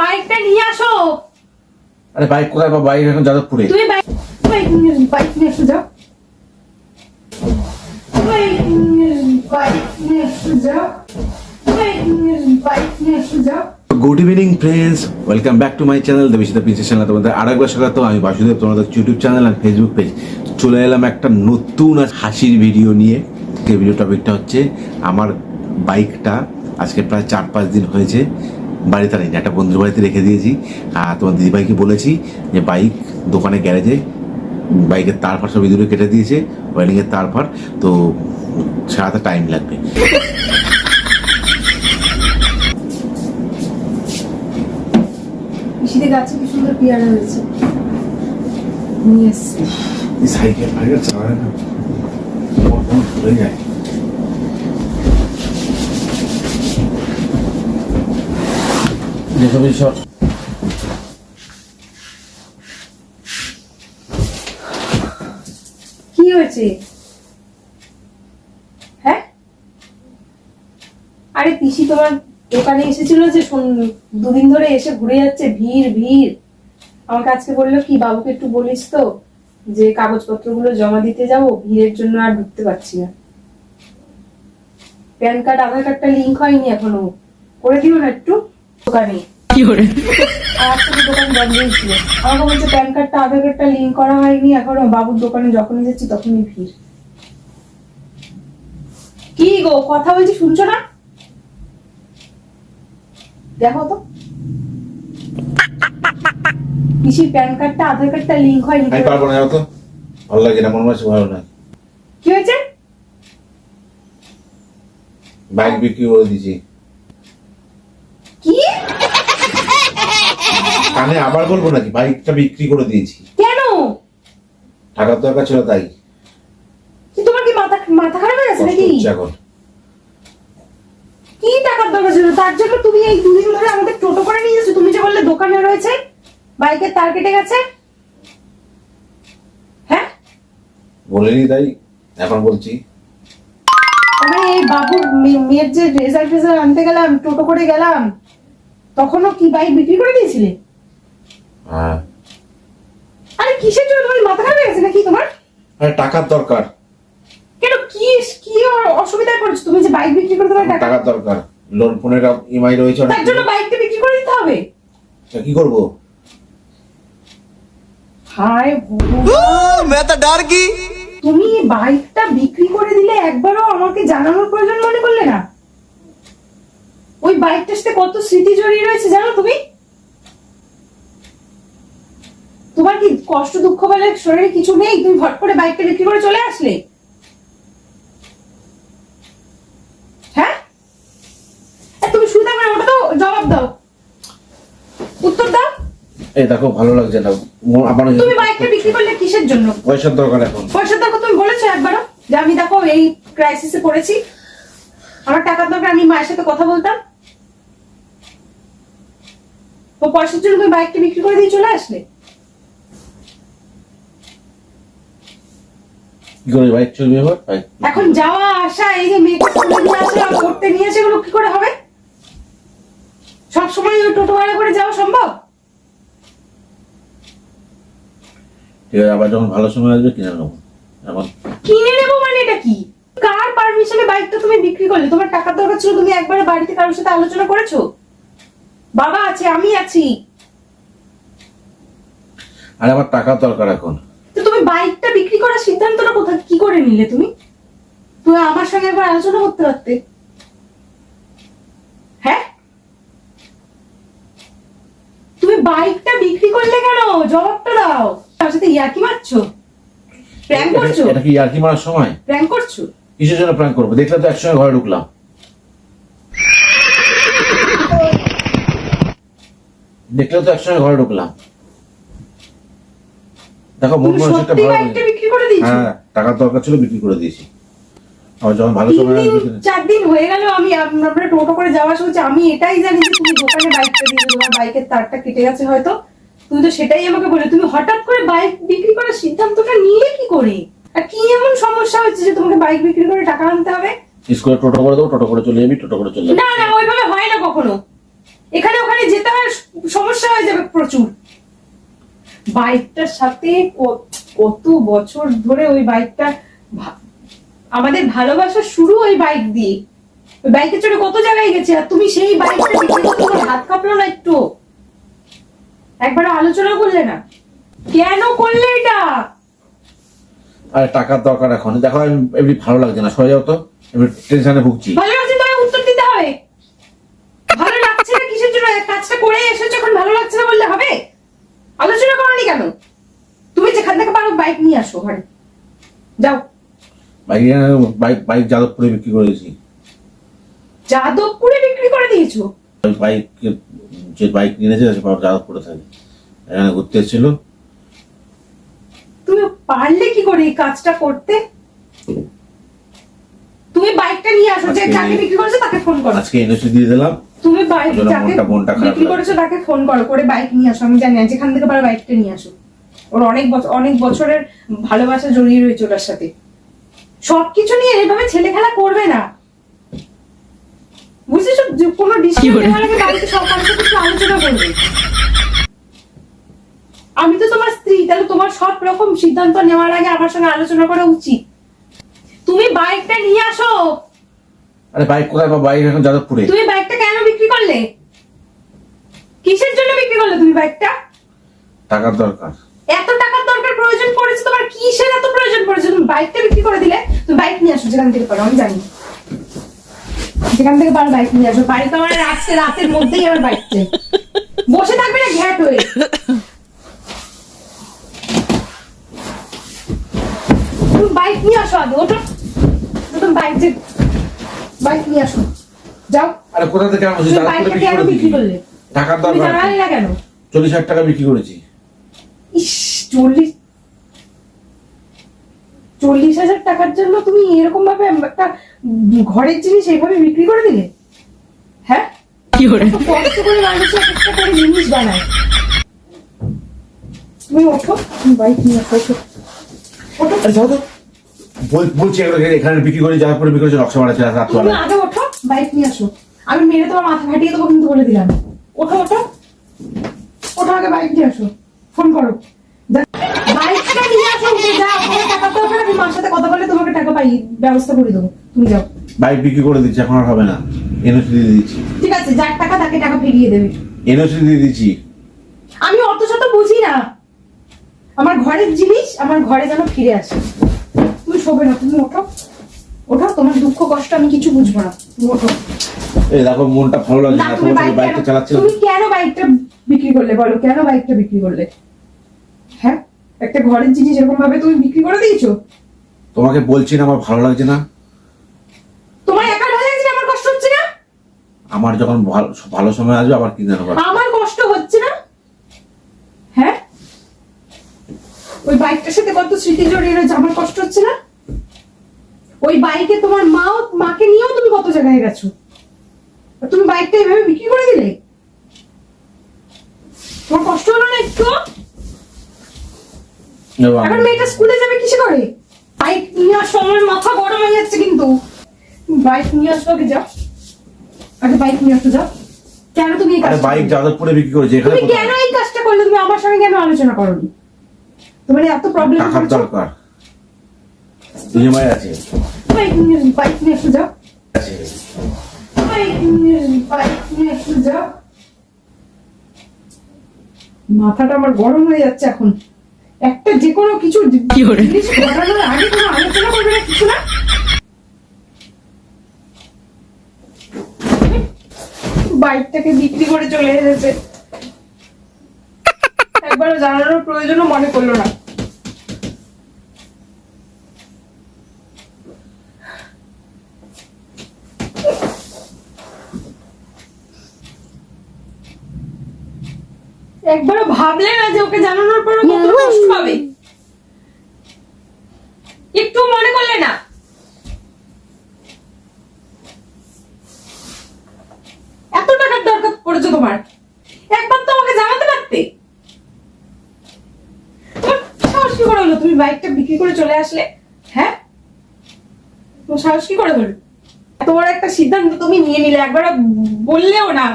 বাইকটা নিয়ে আসো। আরে বাইক কোথায় বা বাইক এখন যাদবপুরে। তুমি বাইক বাইক নিয়ে বাইক নিয়ে এসো যাও। বাইক নিয়ে বাইক নিয়ে এসো যাও। বাইক নিয়ে বাইক নিয়ে এসো যাও। Good evening friends welcome back to my channel Debishita princess channel তোমাদের আর আরেকবার স্বাগত আমি বাসুদেব তোমাদের ইউটিউব চ্যানেল আর ফেসবুক পেজ চলে এলাম একটা নতুন আর হাসির ভিডিও নিয়ে। এই ভিডিও টপিকটা হচ্ছে আমার বাইকটা আজকে প্রায় চার পাঁচ দিন হয়েছে। বাড়িতে নেই একটা বন্ধুর বাড়িতে রেখে দিয়েছি। আর তোমার দিদিভাইকে বলেছি যে বাইক দোকানে গ্যারেজে বাইকের তার ফার সব ইঁদুরে কেটে দিয়েছে ওয়েলিংয়ের তার ফার। তো সারাতে টাইম লাগবে। গাছে কি সুন্দর পেয়ারা হয়েছে নিয়ে এসছি। সাইকেল ফাইকেল চালায় না। হয়ে যায়। কি হয়েছে? হ্যাঁ? আরে পিসি তোমার দোকানে এসেছিল যে দুদিন ধরে এসে ঘুরে যাচ্ছে, ভিড় ভিড়। আমাকে আজকে বলল, কি বাবুকে একটু বলিস তো, যে কাগজপত্রগুলো জমা দিতে যাব, ভিড়ের জন্য আর ঢুকতে পারছি না। প্যান কার্ড, আধার কার্ডটা লিঙ্ক হয়নি এখনও। করে দিও না একটু। দোকানে। আর আজকে তো দোকান বন্ধই ছিল আমাকে বলছে প্যান কার্ডটা আধার কার্ডটা লিঙ্ক করা হয়নি। এখনও বাবুর দোকানে যখনই যাচ্ছি তখনই ভিড়। কি গো কথা বলছি শুনছো না? দেখো তো। পিসির প্যান কার্ডটা আধার কার্ডটা লিঙ্ক হয়নি। আমি পারব না তো? ভালো লাগে না মন মাসে ভালো না কি হয়েছে? বাইক বিক্রি করে দিয়েছি কি কানে আবার বলব নাকি? বাইকটা বিক্রি করে দিয়েছি। কেন? টাকার দরকার ছিল তাই। তোমার কি মাথা মাথা খারাপ হয়ে গেছে নাকি? এখন। কি টাকার দরকার ছিল? তার জন্য তুমি এই দুদিন ধরে আমাদের টোটো করে নিয়ে যাচ্ছ তুমি যে বললে দোকানে রয়েছে বাইকের তার কেটে গেছে। হ্যাঁ? বলিনি তাই এখন বলছি। মানে এই বাবুর মে- মেয়ের যে রেজাল্ট রেজাল্ট আনতে গেলাম টোটো করে গেলাম তখনও কি বাইক বিক্রি করে দিয়েছিলে? হ্যাঁ। আরে কিসের জন্য তোমার মাথা খারাপ হয়ে গেছে নাকি তোমার? আরে টাকার দরকার। কেন কি কি অসুবিধায় পড়ছো? তুমি যে বাইক বিক্রি করতে পারো টাকার দরকার। লোন ফোনের ইএমআই রয়েছে তার জন্য বাইকটা বিক্রি করে দিতে হবে? কি করব? হাই মে ডার কি তুমি বাইকটা বিক্রি করে দিলে একবারও আমাকে জানানোর প্রয়োজন মনে করলে না? ওই বাইকটার সাথে কত স্মৃতি জড়িয়ে রয়েছে জানো তুমি? তোমার কি কষ্ট দুঃখ বলে শরীরে কিছু নেই? তুমি হট করে বাইকটা বিক্রি করে চলে আসলে? হ্যাঁ? তুমি থাকবে না, ওটা তো জবাব দাও। উত্তর দাও। এই দেখো ভালো লাগছে না। আমার তুমি বাইকটা বিক্রি করলে কিসের জন্য? পয়সার দরকার এখন। পয়সার দরকার তুমি বলেছ একবারও যে আমি দেখো এই ক্রাইসিসে পড়েছি। আমার টাকার দরকার আমি মায়ের সাথে কথা বলতাম। ও পয়সার জন্য তুমি বাইকটা বিক্রি করে দিয়ে চলে আসলে? কি করে বাইক চলবে এবার? এখন যাওয়া আসা এই যে মেয়েকে স্কুলে নিয়ে আসা পড়তে নিয়ে আসে এগুলো কি করে হবে? সব সময় ওই টোটো ভাড়া করে যাওয়া সম্ভব? আছে আবার যখন ভালো সময় আসবে কিনে নেব। এখন কিনে নেব মানে এটা কি? কার পারমিশনে বাইকটা তুমি বিক্রি করলে? তোমার টাকার দরকার ছিল তুমি একবারে বাড়িতে কারোর সাথে আলোচনা করেছ? বাবা আছে আমি আছি। আর আমার টাকার দরকার এখন। তো তুমি বাইকটা বিক্রি করার সিদ্ধান্তটা কোথা কি করে নিলে তুমি? তুমি আমার সঙ্গে একবার আলোচনা করতে পারতে। হ্যাঁ? তুমি বাইকটা বিক্রি করলে কেন? জবাবটা দাও। তার সাথে ইয়াকি মারছো? প্র্যাঙ্ক করছ? এটা কি আর মারার সময়? প্র্যাঙ্ক করছ? কিসের জন্য প্র্যাঙ্ক করব? দেখলে তো একসঙ্গে ঘরে ঢুকলাম। দেখলে তো একসঙ্গে ঘরে ঢুকলাম। দেখো মন মানসিকটা ভালো নেই। বিক্রি করে দিয়েছ? হ্যাঁ টাকার দরকার ছিল বিক্রি করে দিয়েছি। আমার যখন ভালো সময় চার দিন হয়ে গেল আমি আমরা টোটো করে যাওয়া আসা হচ্ছে আমি এটাই জানি যে তুমি দোকানে বাইকটা দিয়েছ তোমার বাইকের তারটা কেটে গেছে হয়তো। তুমি তো সেটাই আমাকে বলে তুমি হঠাৎ করে বাইক বিক্রি করার সিদ্ধান্তটা নিলে কি করে? আর কি এমন সমস্যা হচ্ছে যে তোমাকে বাইক বিক্রি করে টাকা আনতে হবে? স্কুলে টোটো করে দেবো টোটো করে চলে যাবি টোটো করে চলে যাবি। না না ওইভাবে হয় না কখনো। এখানে ওখানে যেতে হয় সমস্যা হয়ে যাবে প্রচুর। বাইকটার সাথে কত বছর ধরে ওই বাইকটা আমাদের ভালোবাসা শুরু ওই বাইক দিয়ে। ওই বাইকে চড়ে কত জায়গায় গেছে? আর তুমি সেই বাইকটা তোমার হাত কাঁপলো না একটু। একবার আলোচনা করলে না। কেন করলে এটা? আরে টাকার দরকার এখন। দেখো আমি এমনি ভালো লাগছে না। সরে যাও তো। এমনি টেনশনে ভুগছি। ভালো লাগছে তোমায় উত্তর দিতে হবে। ভালো লাগছে না কিসের জন্য? কাজটা করে এসেছ এখন ভালো লাগছে না বললে হবে আলোচনা করনি কেন তুমি যেখান থেকে পারো বাইক নিয়ে আসো ঘরে। যাও। বাইক বাইক বাইক যাদবপুরে বিক্রি করেছি যাদবপুরে বিক্রি করে দিয়েছ? বাইক যে বাইক কিনেছে যাদবপুরে থাকে। এখানে ঘুরতে এসেছিল। তুমি পারলে কি করে এই কাজটা করতে? তুমি বাইকটা নিয়ে আসো যে যাকে বিক্রি করেছ তাকে ফোন করো। আজকে এনওসি দিয়ে দিলাম। তুমি বাইক যাকে বিক্রি করেছ তাকে ফোন করো করে বাইক নিয়ে আসো। আমি জানি যেখান থেকে পারো বাইকটা নিয়ে আসো। ওর অনেক বছর অনেক বছরের ভালোবাসা জড়িয়ে রয়েছে ওটার সাথে। সবকিছু নিয়ে এভাবে ছেলে খেলা করবে না। বুঝেছ? যে কোনো ডিসিশন নেওয়ার আগে বাড়িতে সব কারোর একটু আলোচনা করবে। আমি তো তোমার স্ত্রী তাহলে তোমার সব রকম সিদ্ধান্ত নেওয়ার আগে আমার সঙ্গে আলোচনা করা উচিত। তুমি বাইকটা নিয়ে আসো। আরে বাইক কোথায় বা বাইক এখন যাদবপুরে। তুমি বাইকটা কেন বিক্রি করলে? কিসের জন্য বিক্রি করলে তুমি বাইকটা? টাকার দরকার। এত টাকার দরকার প্রয়োজন পড়েছে তোমার কিসের এত প্রয়োজন পড়েছে? তুমি বাইকটা বিক্রি করে দিলে তুমি বাইক নিয়ে আসো যেখান থেকে পারো আমি জানি। যেখান থেকে পারো বাইক নিয়ে আসো। বাড়িতে আমার আজকে রাতের মধ্যেই আমার বাইক চাই বসে থাকবে না ঘ্যাট হয়ে। তুমি বাইক নিয়ে আসো আগে ওটা তুমি বাইক যে বাইক নিয়ে আসো। যাও। আরে কোথা থেকে তুমি বাইকটা বিক্রি কেন বিক্রি করলে? টাকার তুমি দরকার জানালে না কেন? চল্লিশ হাজার টাকা বিক্রি করেছি। চল্লিশ চল্লিশ হাজার টাকার জন্য তুমি এরকম ভাবে একটা ঘরের জিনিস এইভাবে বিক্রি করে দিলে? হ্যাঁ? এত কষ্ট করে মানুষ একটা করে জিনিস বানায়। তুমি ওঠো বাইক নিয়ে আসো ওঠো। ওঠো। আরে যাও তো। বল- বলছি এখানে বিক্রি করে যাদবপুরে বিক্রি করেছে নকশা মারাচ্ছে তুমি রাত্রবেলা আগে ওঠো বাইক নিয়ে আসো। আমি মেরে তোমার মাথা ফাটিয়ে দেবো কিন্তু বলে দিলাম। ওঠো ওঠো। ওঠো আগে বাইক নিয়ে আসো। ফোন করো। বাইকটা নিয়ে আসো যা টাকা দরকার আমি মার সাথে কথা বলে তোমাকে টাকা পাই ব্যবস্থা করে দেবো। তুমি যাও। বাইক বিক্রি করে দিচ্ছি এখন আর হবে না। এনওসি দিয়ে দিচ্ছি। ঠিক আছে যার টাকা তাকে টাকা ফিরিয়ে দেবে। এনওসি দিয়ে দিচ্ছি। আমি অত শত বুঝি না। আমার ঘরের জিনিস আমার ঘরে যেন ফিরে আসে। তুমি শোবে না তুমি ওঠো। ওঠো তোমার দুঃখ কষ্ট আমি কিছু বুঝব না। তুমি ওঠো। এই দেখো মনটা ভালো লাগছে না না তুমি তোমার বাইক বাইকটা চালাচ্ছিলাম। তুমি কেন বাইকটা বিক্রি করলে বলো? কেন বাইকটা বিক্রি করলে? হ্যাঁ? একটা ঘরের জিনিস এরকম ভাবে তুমি বিক্রি করে দিয়েছ? তোমাকে বলছি না আমার ভালো লাগছে না। তোমার একার ভালো লাগছে না, আমার কষ্ট হচ্ছে না? আমার যখন ভালো ভালো সময় আসবে আবার কিনে নেব। আমার কষ্ট হচ্ছে না? হ্যাঁ? ওই বাইকটার সাথে কত স্মৃতি জড়িয়ে রয়েছে আমার কষ্ট হচ্ছে না? ওই বাইকে তোমার মাও মাকে নিয়েও তুমি কত জায়গায় গেছো? তুমি বাইকটা এভাবে বিক্রি করে দিলে? তোমার কষ্ট হলো না একটু? এখন মেয়েটা স্কুলে যাবে কিসে করে? বাইক নিয়ে আসো আমার মাথা গরম হয়ে যাচ্ছে কিন্তু। বাইক নিয়ে আসো আগে যাও। আগে বাইক নিয়ে আসো যাও। কেন তুমি এই আরে কাজটা বাইক যাদবপুরে বিক্রি করেছে এখানে তুমি কেন এই কাজটা করলে? তুমি আমার সঙ্গে কেন আলোচনা করনি? তোমার এত প্রবলেম টাকার দরকার। ইএমআই আছে। বাইক নিয়ে বাইক নিয়ে একটু যাও। বাইক নিয়ে বাইক নিয়ে একটু যাও। মাথাটা আমার গরম হয়ে যাচ্ছে এখন। একটা যে কোনো কিছু জিনিস ঘটানোর আগে কোনো আলোচনা করবে না কিছু না? বাইকটাকে বিক্রি করে চলে এসেছে। একবার জানানোর প্রয়োজনও মনে করল না। একবারও ভাবলে না যে ওকে জানানোর পর কত কষ্ট হবে একটু মনে করলে না। এত টাকার দরকার পড়েছে তোমার। একবার তো আমাকে জানাতে পারতে। তোমার সাহস কি করে হলো? তুমি বাইকটা বিক্রি করে চলে আসলে হ্যাঁ? তোমার সাহস কি করে হলো? বড় একটা সিদ্ধান্ত তুমি নিয়ে নিলে একবার বললেও না।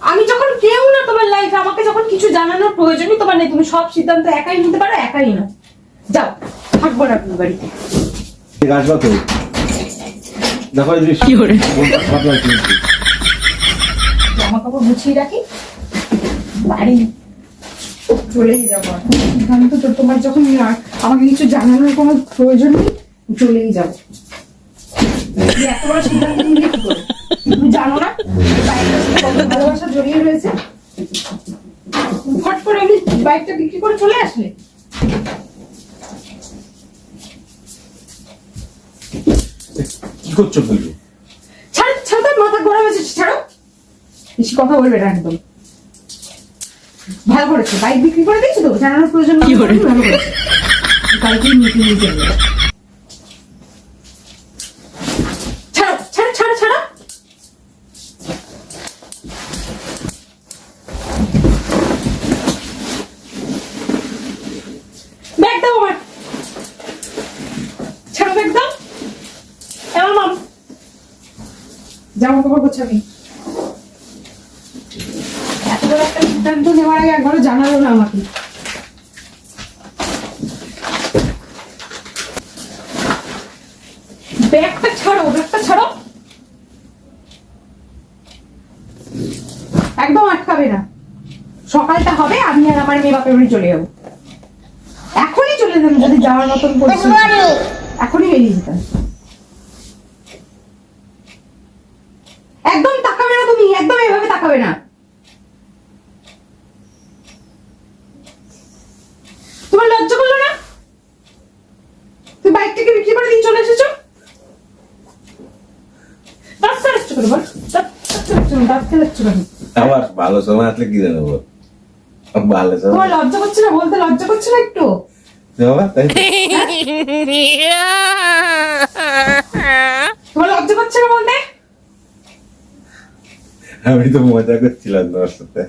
আমি যখন কেউ না তোমার লাইফে আমাকে যখন কিছু জানানোর প্রয়োজনই তোমার নেই তুমি সব সিদ্ধান্ত একাই নিতে পারো একাই নাও। যাও থাকব না তুমি বাড়িতে। আসবা তো। দেখো এই দৃশ্য। জামা কাপড় গুছিয়ে রাখি বাড়ি চলেই যাব সিদ্ধান্ত তো তোমার যখন আমাকে কিছু জানানোর কোনো প্রয়োজন নেই চলেই যাব। এত বড় সিদ্ধান্ত নিলে কি করে? তুমি জানো না? বাইকটার সাথে কত ভালোবাসা জড়িয়ে রয়েছে। ফট করে আমি বাইকটা বিক্রি করে চলে আসলে। কি করছ তুমি? ছাড়ো ছাড়ো মাথা গরম হয়েছে ছাড়ো। বেশি কথা বলবে না একদম। ভালো করেছ। বাইক বিক্রি করে দিয়েছ তো? জানানোর প্রয়োজন। ভালো করেছ। বাইকেই নিয়ে নিয়ে যাবে ছাড়ো ছাড়ো ছাড়ো ছাড়ো ব্যাগ দাও আমার ছাড়ো ব্যাগ দাও এমন মাম জামা কাপড় গোছাবি এত বড় একটা সিদ্ধান্ত নেওয়ার আগে একবারও জানালো না আমাকে। ব্যাগটা ছাড়ো ব্যাগটা ছাড়ো। একদম আটকাবে না। সকালটা হবে আমি আর আমার মেয়ে বাপের বাড়ি চলে যাব। এখনই চলে যাব যদি যাওয়ার মতন এখনই। বেরিয়ে যেতাম একদম তাকাবে না তুমি একদম এভাবে তাকাবে না। তোমার লজ্জা করল না? তুমি বাইকটাকে বিক্রি করে দিয়ে চলে এসেছ? ভালো সময় আসলে কি জানব ভালো সময় তোমার লজ্জা করছে না? বলতে লজ্জা করছে না একটু? তো? তোমার লজ্জা করছে না বলতে? আমি তো মজা করছিলাম তোমার সাথে।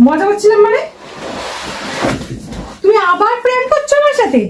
মজা করছিলাম মানে? তুমি আবার প্রেম করছ আমার সাথে?